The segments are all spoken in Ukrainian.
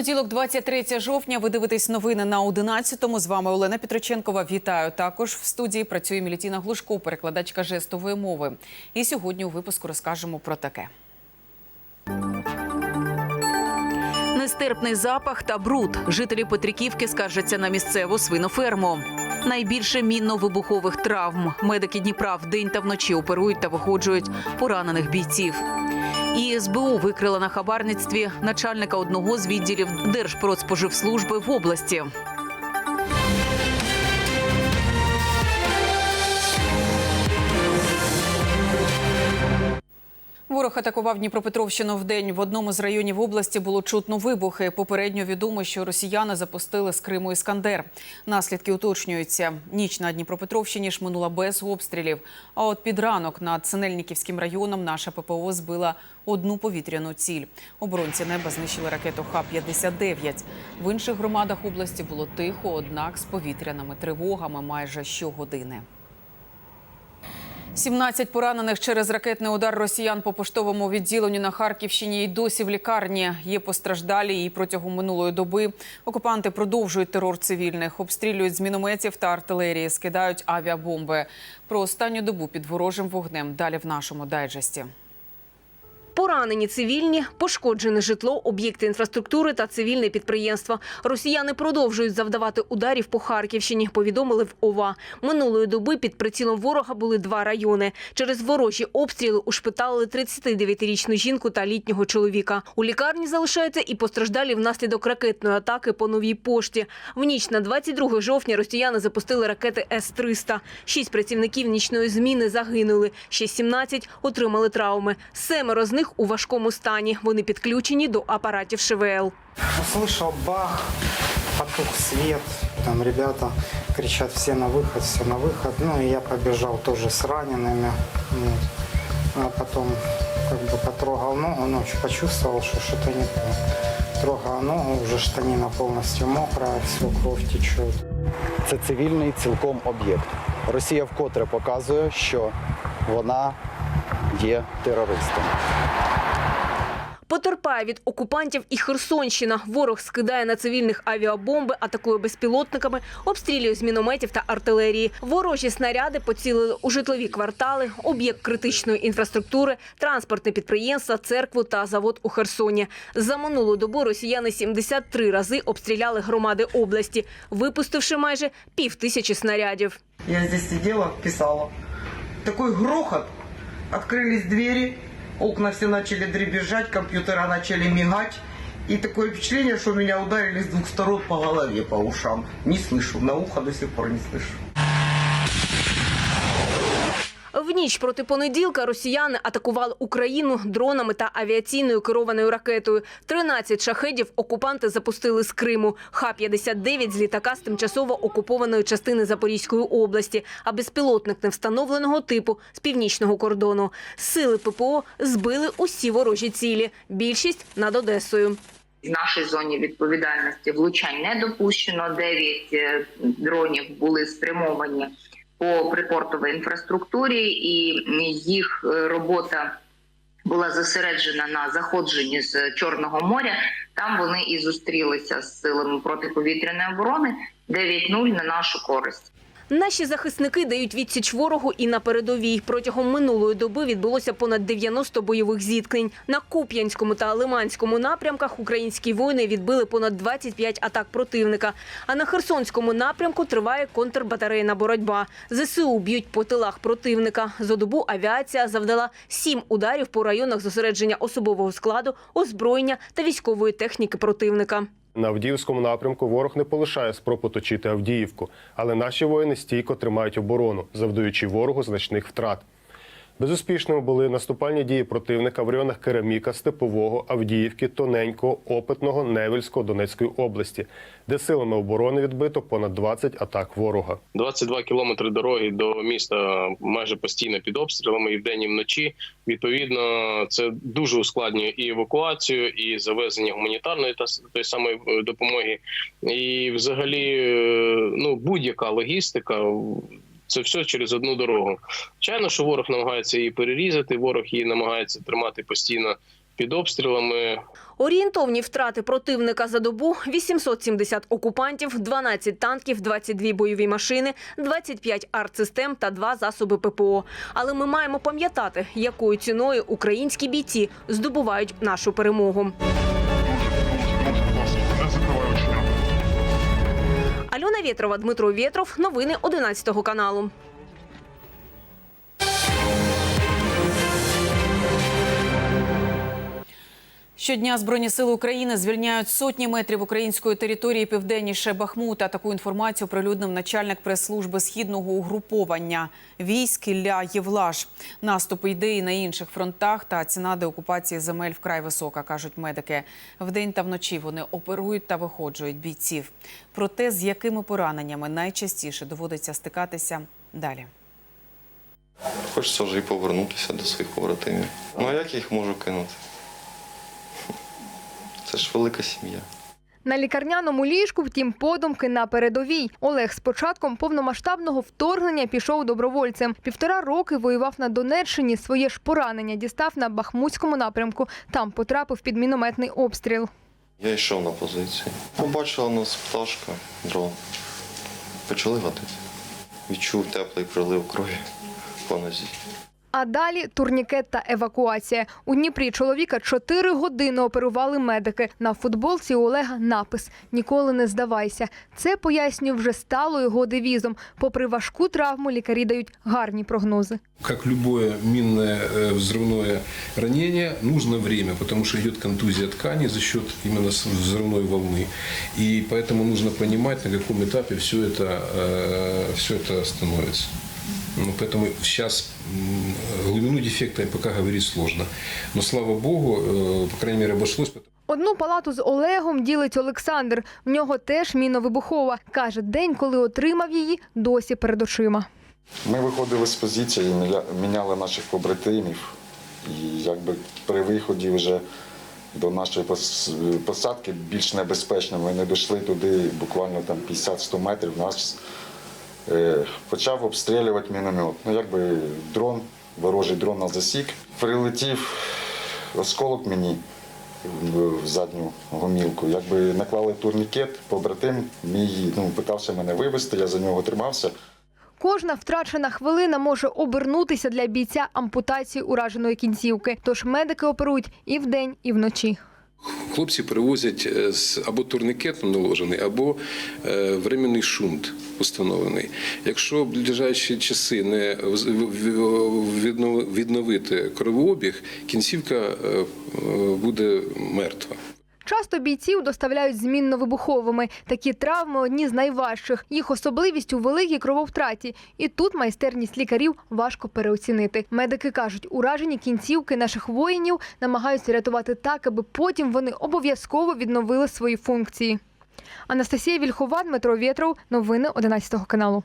Понеділок, 23 жовтня. Ви дивитесь новини на 11-му. З вами Олена Петроченкова. Вітаю. Також в студії працює Мілітіна Глушко, перекладачка жестової мови. І сьогодні у випуску розкажемо про таке. Нестерпний запах та бруд. Жителі Петриківки скаржаться на місцеву свиноферму. Найбільше мінно-вибухових травм. Медики Дніпра вдень та вночі оперують та виходжують поранених бійців. І СБУ викрила на хабарництві начальника одного з відділів Держпродспоживслужби в області. Ворог атакував Дніпропетровщину в день. В одному з районів області було чутно вибухи. Попередньо відомо, що росіяни запустили з Криму іскандер. Наслідки уточнюються. Ніч на Дніпропетровщині ж минула без обстрілів. А от під ранок над Синельниківським районом наша ППО збила одну повітряну ціль. Оборонці неба знищили ракету Х-59. В інших громадах області було тихо, однак з повітряними тривогами майже щогодини. 17 поранених через ракетний удар росіян по поштовому відділенню на Харківщині і досі в лікарні. Є постраждалі і протягом минулої доби окупанти продовжують терор цивільних, обстрілюють з мінометів та артилерії, скидають авіабомби. Про останню добу під ворожим вогнем далі в нашому дайджесті. Поранені цивільні, пошкоджене житло, об'єкти інфраструктури та цивільне підприємство. Росіяни продовжують завдавати ударів по Харківщині. Повідомили в ОВА. Минулої доби під прицілом ворога були два райони. Через ворожі обстріли ушпиталили 39-річну жінку та літнього чоловіка. У лікарні залишаються і постраждалі внаслідок ракетної атаки по новій пошті. В ніч на 22 жовтня росіяни запустили ракети С-300. Шість працівників нічної зміни загинули. Ще 17 отримали травми. Семеро з них у важкому стані. Вони підключені до апаратів ШВЛ. Услышал бах, потух свет, там ребята кричат все на выход, все на выход. Ну и я побежал тоже с ранеными. Вот. А потом как бы потрогал ногу, ну, почувствовал, что что-то не то. Трогал ногу, уже штанина полностью мокрая, все, кровь течет. Це цивільний цілком об'єкт. Росія вкотре показує, що вона є терористом. Потерпає від окупантів і Херсонщина. Ворог скидає на цивільних авіабомби, атакує безпілотниками, обстрілює з мінометів та артилерії. Ворожі снаряди поцілили у житлові квартали, об'єкт критичної інфраструктури, транспортне підприємство, церкву та завод у Херсоні. За минулу добу росіяни 73 рази обстріляли громади області, випустивши майже пів тисячі снарядів. Я здесь сидела, писала. Такой грохот. Открылись двери, окна все начали дребезжать, компьютера начали мигать. И такое впечатление, что меня ударили с двух сторон по голове, по ушам. Не слышу, на ухо до сих пор не слышу. В ніч проти понеділка росіяни атакували Україну дронами та авіаційною керованою ракетою. 13 шахедів окупанти запустили з Криму. Х-59 з літака з тимчасово окупованої частини Запорізької області, а безпілотник невстановленого типу з північного кордону. Сили ППО збили усі ворожі цілі. Більшість над Одесою. В нашій зоні відповідальності влучань не допущено. Дев'ять е, дронів були спрямовані по припортовій інфраструктурі, і їх е, робота була зосереджена на заходженні з Чорного моря. Там вони і зустрілися з силами протиповітряної оборони 9-0 на нашу користь. Наші захисники дають відсіч ворогу і на передовій. Протягом минулої доби відбулося понад 90 бойових зіткнень. На Куп'янському та Лиманському напрямках українські воїни відбили понад 25 атак противника. А на Херсонському напрямку триває контрбатарейна боротьба. ЗСУ б'ють по тилах противника. За добу авіація завдала сім ударів по районах зосередження особового складу, озброєння та військової техніки противника. На Авдіївському напрямку ворог не полишає спроб оточити Авдіївку, але наші воїни стійко тримають оборону, завдаючи ворогу значних втрат. Безуспішними були наступальні дії противника в районах Кераміка, Степового, Авдіївки, Тоненького, Опитного, Невельського, Донецької області, де силами оборони відбито понад 20 атак ворога. 22 кілометри дороги до міста майже постійно під обстрілами і вдень, і вночі. Відповідно, це дуже ускладнює і евакуацію, і завезення гуманітарної та тої самої е, допомоги. І, взагалі, е, ну будь-яка логістика. Це все через одну дорогу. Звичайно, що ворог намагається її перерізати. Ворог її намагається тримати постійно під обстрілами. Орієнтовні втрати противника за добу – 870 окупантів, 12 танків, 22 бойові машини, 25 артсистем та 2 засоби ППО. Але ми маємо пам'ятати, якою ціною українські бійці здобувають нашу перемогу. Вєтрова, Дмитро Вєтров. Новини 11 каналу. Щодня Збройні сили України звільняють сотні метрів української території південніше Бахмута. Таку інформацію прилюднив начальник прес-служби східного угруповання військ Ілля Євлаш. Наступ йде і на інших фронтах, та ціна деокупації земель вкрай висока, кажуть медики. Вдень та вночі вони оперують та виходжують бійців. Про те, з якими пораненнями найчастіше доводиться стикатися далі. Хочеться вже і повернутися до своїх побратимів. Ну а як їх можу кинути? Це ж велика сім'я. На лікарняному ліжку, втім, подумки на передовій. Олег з початком повномасштабного вторгнення пішов добровольцем. Півтора роки воював на Донеччині. Своє ж поранення дістав на Бахмутському напрямку. Там потрапив під мінометний обстріл. Я йшов на позицію. Побачила нас пташка, дрон. Почали гатити. Відчув теплий прилив крові по нозі. А далі турнікет та евакуація. У Дніпрі чоловіка чотири години оперували медики. На футболці у Олега напис Ніколи не здавайся. Це пояснює вже стало його девізом. Попри важку травму, лікарі дають гарні прогнози. Как любое минное э, взрывное ранение, нужно время, потому что идет контузия тканей за счет именно с- взрывной волны. И поэтому нужно понимать, на каком этапе все это, э, все это становится. Ну, поэтому сейчас глубину дефекта пока говорить сложно. Но слава богу, э, по крайней мере, обошлось. Одну палату з Олегом ділить Олександр. В нього теж міновибухова. Каже, день, коли отримав її, досі перед очима. Ми виходили з позиції, міня- міняли наших побратимів. І якби при виході вже до нашої посадки більш небезпечно. Ми не дійшли туди буквально там 50-100 метрів. Нас почав обстрілювати міномет. Ну, якби дрон, ворожий дрон нас засік. Прилетів осколок мені в- в задню гомілку. Якби наклали турнікет, побратим мій ну, питався мене вивезти, я за нього тримався. Кожна втрачена хвилина може обернутися для бійця ампутації ураженої кінцівки. Тож медики оперують і вдень, і вночі. Хлопці привозять е, з- або турникет наложений, або е, временний шунт установлений. Якщо в ближайші часи не відновити кровообіг, кінцівка е, буде мертва. Часто бійців доставляють змінно-вибуховими. Такі травми одні з найважчих. Їх особливість у великій крововтраті. І тут майстерність лікарів важко переоцінити. Медики кажуть, уражені кінцівки наших воїнів намагаються рятувати так, аби потім вони обов'язково відновили свої функції. Анастасія Вільхова, Дмитро Вєтров. Новини 11 каналу.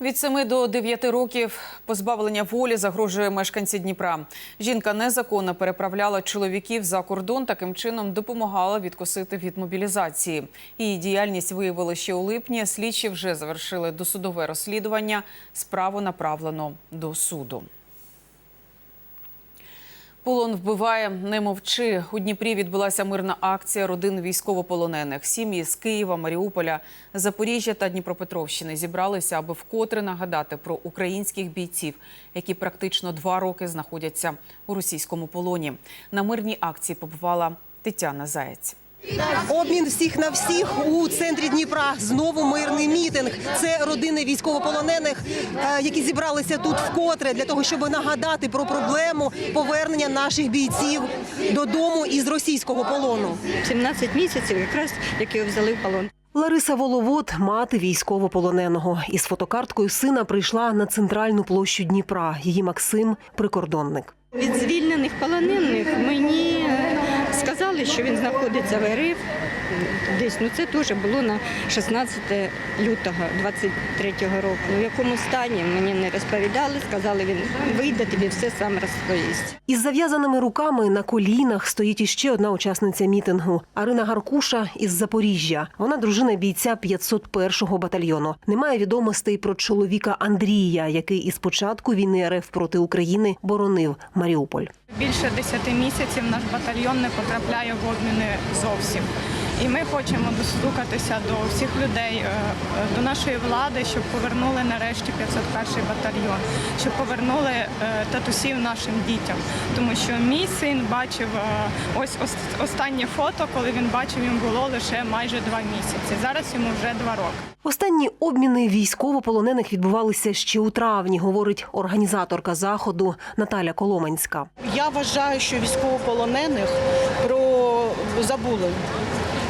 Від 7 до 9 років позбавлення волі загрожує мешканці Дніпра. Жінка незаконно переправляла чоловіків за кордон, таким чином допомагала відкосити від мобілізації. Її діяльність виявили ще у липні. Слідчі вже завершили досудове розслідування. Справу направлено до суду. Полон вбиває, не мовчи. У Дніпрі відбулася мирна акція родин військовополонених. Сім'ї з Києва, Маріуполя, Запоріжжя та Дніпропетровщини зібралися, аби вкотре нагадати про українських бійців, які практично два роки знаходяться у російському полоні. На мирній акції побувала Тетяна Заєць. Обмін всіх на всіх у центрі Дніпра. Знову мирний мітинг. Це родини військовополонених, е, які зібралися тут вкотре для того, щоб нагадати про проблему повернення наших бійців додому із російського полону. 17 місяців, якраз як його взяли в полон. Лариса Воловод, мати військовополоненого, із фотокарткою сина прийшла на центральну площу Дніпра. Її Максим прикордонник. Від звільнених полонених мені сказали, повідомляли, що він знаходиться в РФ. Десь ну це теж було на 16 лютого 23-го року. В якому стані мені не розповідали, сказали, він вийде тобі все сам розповість. Із зав'язаними руками на колінах стоїть іще одна учасниця мітингу Арина Гаркуша із Запоріжжя. Вона дружина бійця 501-го батальйону. Немає відомостей про чоловіка Андрія, який із початку війни РФ проти України боронив Маріуполь. Більше 10 місяців наш батальйон не потрапляє в обміни зовсім. І ми хочемо достукатися до всіх людей, е, е, до нашої влади, щоб повернули нарешті 501 батальйон, щоб повернули е, татусів нашим дітям. Тому що мій син бачив ось ос- останнє фото, коли він бачив, йому було лише майже два місяці. Зараз йому вже два роки. Останні обміни військовополонених відбувалися ще у травні, говорить організаторка заходу Наталя Коломенська. Я вважаю, що військовополонених про забули.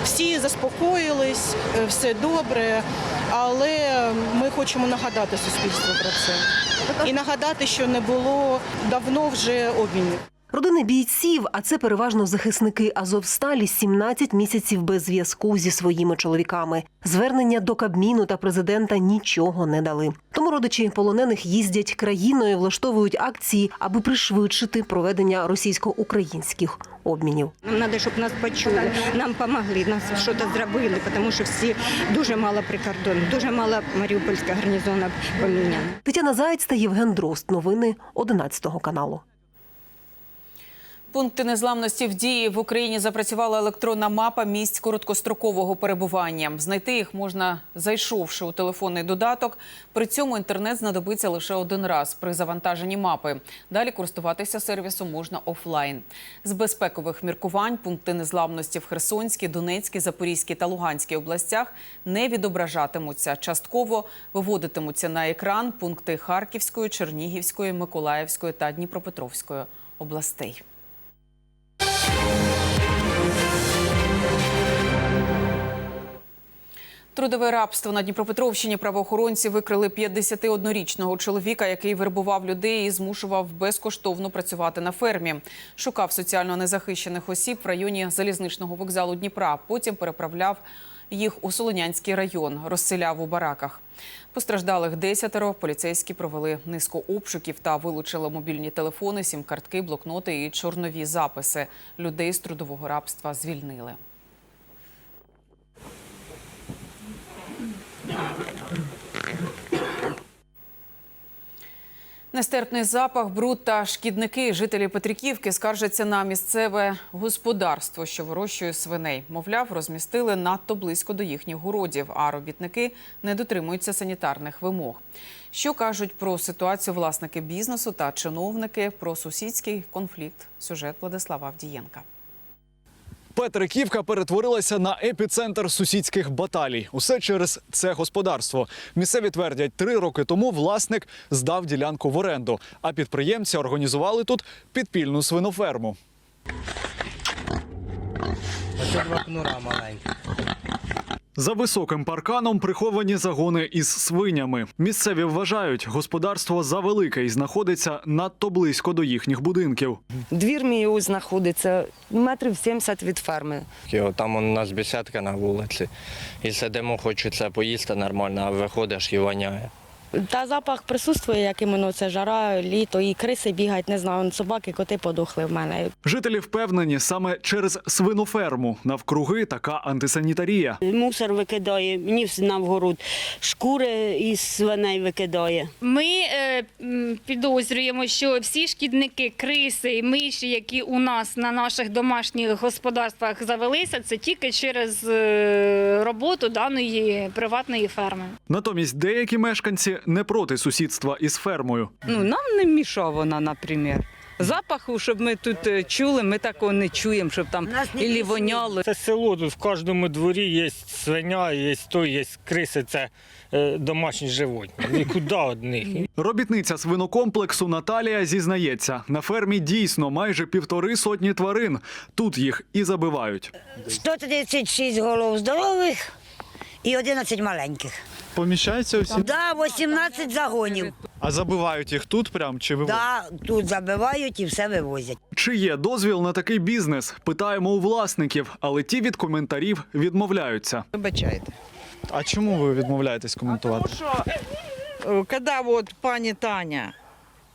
Всі заспокоїлись, е, все добре, але ми хочемо нагадати суспільству про це. І нагадати, що не було давно вже обмінів. Родини бійців, а це переважно захисники Азовсталі, 17 місяців без зв'язку зі своїми чоловіками. Звернення до Кабміну та президента нічого не дали. Тому родичі полонених їздять країною, влаштовують акції, аби пришвидшити проведення російсько-українських обмінів. Нам треба, щоб нас почули, нам допомогли, нас щось зробили, тому що всі дуже мало прикордонних, дуже мало Маріупольська гарнізона поміняна. Тетяна Заєць та Євген Дрозд. Новини 11 каналу. Пункти незламності в дії в Україні запрацювала електронна мапа місць короткострокового перебування. Знайти їх можна, зайшовши у телефонний додаток. При цьому інтернет знадобиться лише один раз при завантаженні мапи. Далі користуватися сервісом можна офлайн. З безпекових міркувань пункти незламності в Херсонській, Донецькій, Запорізькій та Луганській областях не відображатимуться. Частково виводитимуться на екран пункти Харківської, Чернігівської, Миколаївської та Дніпропетровської областей. Трудове рабство на Дніпропетровщині правоохоронці викрили 51-річного чоловіка, який вербував людей і змушував безкоштовно працювати на фермі. Шукав соціально незахищених осіб в районі залізничного вокзалу Дніпра. Потім переправляв їх у Солонянський район, розселяв у бараках. Постраждалих десятеро. Поліцейські провели низку обшуків та вилучили мобільні телефони, сім-картки, блокноти і чорнові записи. Людей з трудового рабства звільнили. Нестерпний запах, бруд та шкідники. Жителі Петриківки скаржаться на місцеве господарство, що вирощує свиней. Мовляв, розмістили надто близько до їхніх городів, а робітники не дотримуються санітарних вимог. Що кажуть про ситуацію власники бізнесу та чиновники про сусідський конфлікт? Сюжет Владислава Авдієнка. Петриківка перетворилася на епіцентр сусідських баталій. Усе через це господарство. Місцеві твердять, три роки тому власник здав ділянку в оренду, а підприємці організували тут підпільну свиноферму. Ось два кнура маленькі. За високим парканом приховані загони із свинями. Місцеві вважають, господарство завелике і знаходиться надто близько до їхніх будинків. Двір мій ось знаходиться метрів 70 від ферми. Його, Там у нас бесідка на вулиці. І сидимо, хочеться поїсти нормально, а виходиш і воняє. Та запах присутствує, як іменно це жара, літо, і криси бігають, не знаю, собаки, коти подохли в мене. Жителі впевнені, саме через свиноферму навкруги така антисанітарія. Мусор викидає, мені на вгород, шкури із свиней викидає. Ми е, підозрюємо, що всі шкідники, криси і миші, які у нас на наших домашніх господарствах завелися, це тільки через е, роботу даної приватної ферми. Натомість деякі мешканці не проти сусідства із фермою. Ну, нам не мішав вона, наприклад. Запаху, щоб ми тут е, чули, ми такого не чуємо, щоб там ілі воняло. Це село, тут в кожному дворі є свиня, є то, є криси, це е, домашні животні. Нікуди од них. Робітниця свинокомплексу Наталія зізнається, на фермі дійсно майже півтори сотні тварин. Тут їх і забивають. 136 голов здорових і 11 маленьких. Поміщаються усі? Да, 18 загонів. А забивають їх тут прям чи вивозять? Да, тут забивають і все вивозять. Чи є дозвіл на такий бізнес? Питаємо у власників, але ті від коментарів відмовляються. Вибачайте. А чому ви відмовляєтесь коментувати? Що, е, коли от пані Таня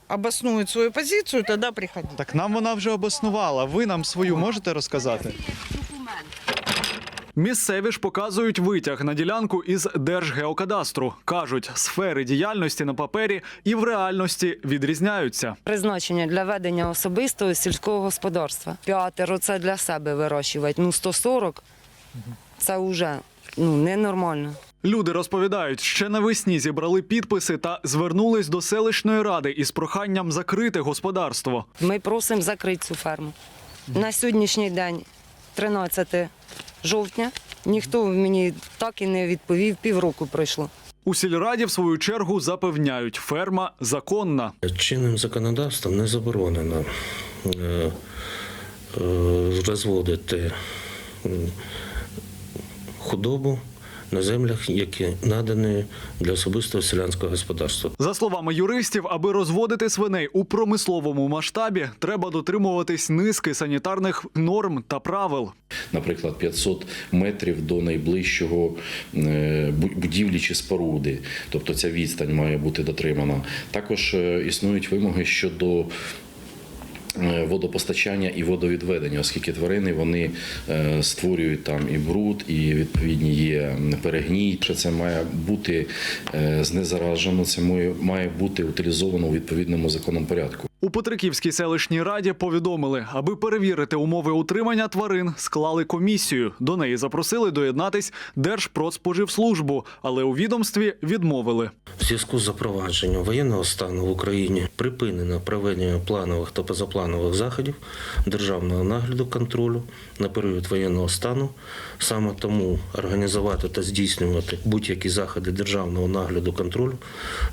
обоснує свою позицію, тоді приходіть. Так нам вона вже обоснувала. Ви нам свою можете розказати? Місцеві ж показують витяг на ділянку із Держгеокадастру. Кажуть, сфери діяльності на папері і в реальності відрізняються. Призначення для ведення особистого сільського господарства. П'ятеро це для себе вирощувати. Ну 140 це вже ну ненормально. Люди розповідають, ще навесні зібрали підписи та звернулись до селищної ради із проханням закрити господарство. Ми просимо закрити цю ферму. На сьогоднішній день, 13 жовтня, ніхто мені так і не відповів. Півроку пройшло. У сільраді, в свою чергу, запевняють, ферма законна. Чинним законодавством не заборонено е, е, розводити худобу на землях, які надані для особистого селянського господарства. За словами юристів, аби розводити свиней у промисловому масштабі, треба дотримуватись низки санітарних норм та правил. Наприклад, 500 метрів до найближчого е, будівлі чи споруди. Тобто ця відстань має бути дотримана. Також е, існують вимоги щодо. е, Водопостачання і водовідведення, оскільки тварини вони створюють там і бруд, і відповідні є перегній. Це має бути знезаражено, це має- бути утилізовано у відповідному законному порядку. У Петриківській селищній раді повідомили, аби перевірити умови утримання тварин, склали комісію. До неї запросили доєднатись Держпродспоживслужбу, але у відомстві відмовили. В зв'язку з запровадженням воєнного стану в Україні припинено проведення планових та позапланових заходів державного нагляду контролю на період воєнного стану. Саме тому організувати та здійснювати будь-які заходи державного нагляду контролю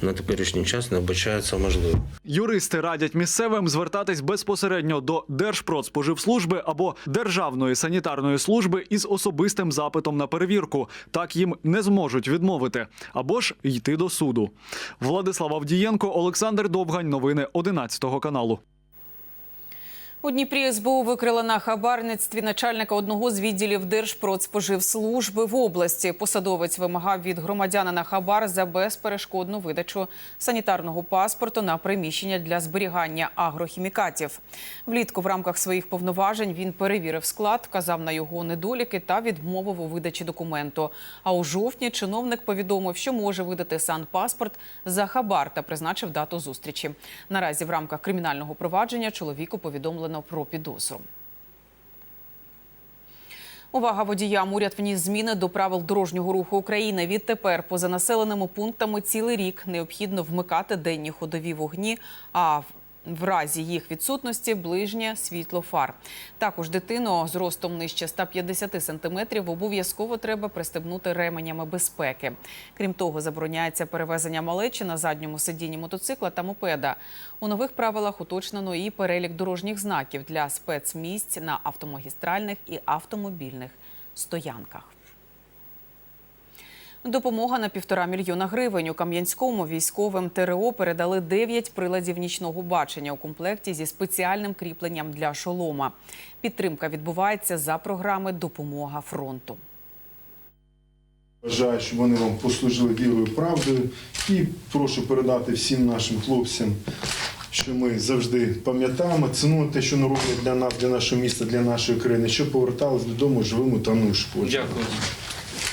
на теперішній час не вбачається можливим. Юристи радять місцевим звертатись безпосередньо до Держпродспоживслужби або Державної санітарної служби із особистим запитом на перевірку. Так їм не зможуть відмовити або ж йти до суду. Владислав Авдієнко, Олександр Довгань. Новини 11 каналу. У Дніпрі СБУ викрила на хабарництві начальника одного з відділів Держпродспоживслужби в області. Посадовець вимагав від громадянина хабар за безперешкодну видачу санітарного паспорту на приміщення для зберігання агрохімікатів. Влітку в рамках своїх повноважень він перевірив склад, вказав на його недоліки та відмовив у видачі документу. А у жовтні чиновник повідомив, що може видати санпаспорт за хабар та призначив дату зустрічі. Наразі в рамках кримінального провадження чоловіку повідомлено про підозру. Увага водіям. Уряд вніс зміни до правил дорожнього руху України. Відтепер поза населеними пунктами цілий рік необхідно вмикати денні ходові вогні, а в- разі їх відсутності ближнє світло фар. Також дитину з ростом нижче 150 сантиметрів обов'язково треба пристебнути ременями безпеки. Крім того, забороняється перевезення малечі на задньому сидінні мотоцикла та мопеда. У нових правилах уточнено і перелік дорожніх знаків для спецмісць на автомагістральних і автомобільних стоянках. Допомога на півтора мільйона гривень. У Кам'янському військовим ТРО передали 9 приладів нічного бачення у комплекті зі спеціальним кріпленням для шолома. Підтримка відбувається за програми Допомога фронту. Бажаю, щоб вони вам послужили вірою правдою. І прошу передати всім нашим хлопцям, що ми завжди пам'ятаємо, цінуємо те, що вони роблять для нас, для нашого міста, для нашої країни, щоб повертались додому живими та неушкодженими. Дякую.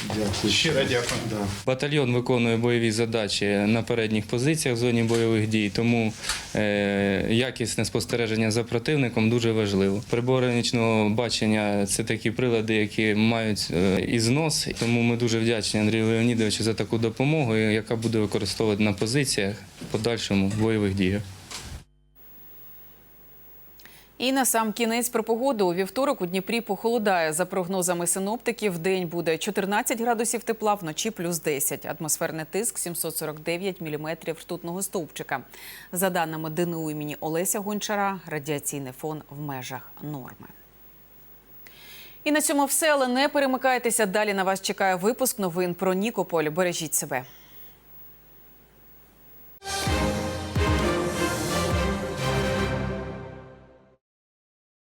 Дякую. Щиро дякую. Да. Батальйон виконує бойові задачі на передніх позиціях в зоні бойових дій, тому е, якісне спостереження за противником дуже важливо. Прибори нічного бачення це такі прилади, які мають е, і знос. Тому ми дуже вдячні Андрію Леонідовичу за таку допомогу, яка буде використовувати на позиціях в подальшому бойових діях. І на сам кінець про погоду у вівторок у Дніпрі похолодає. За прогнозами синоптиків, день буде 14 градусів тепла, вночі плюс 10. Атмосферний тиск 749 міліметрів ртутного стовпчика. За даними ДНУ імені Олеся Гончара, радіаційний фон в межах норми. І на цьому все, але не перемикайтеся. Далі на вас чекає випуск новин про Нікополь. Бережіть себе.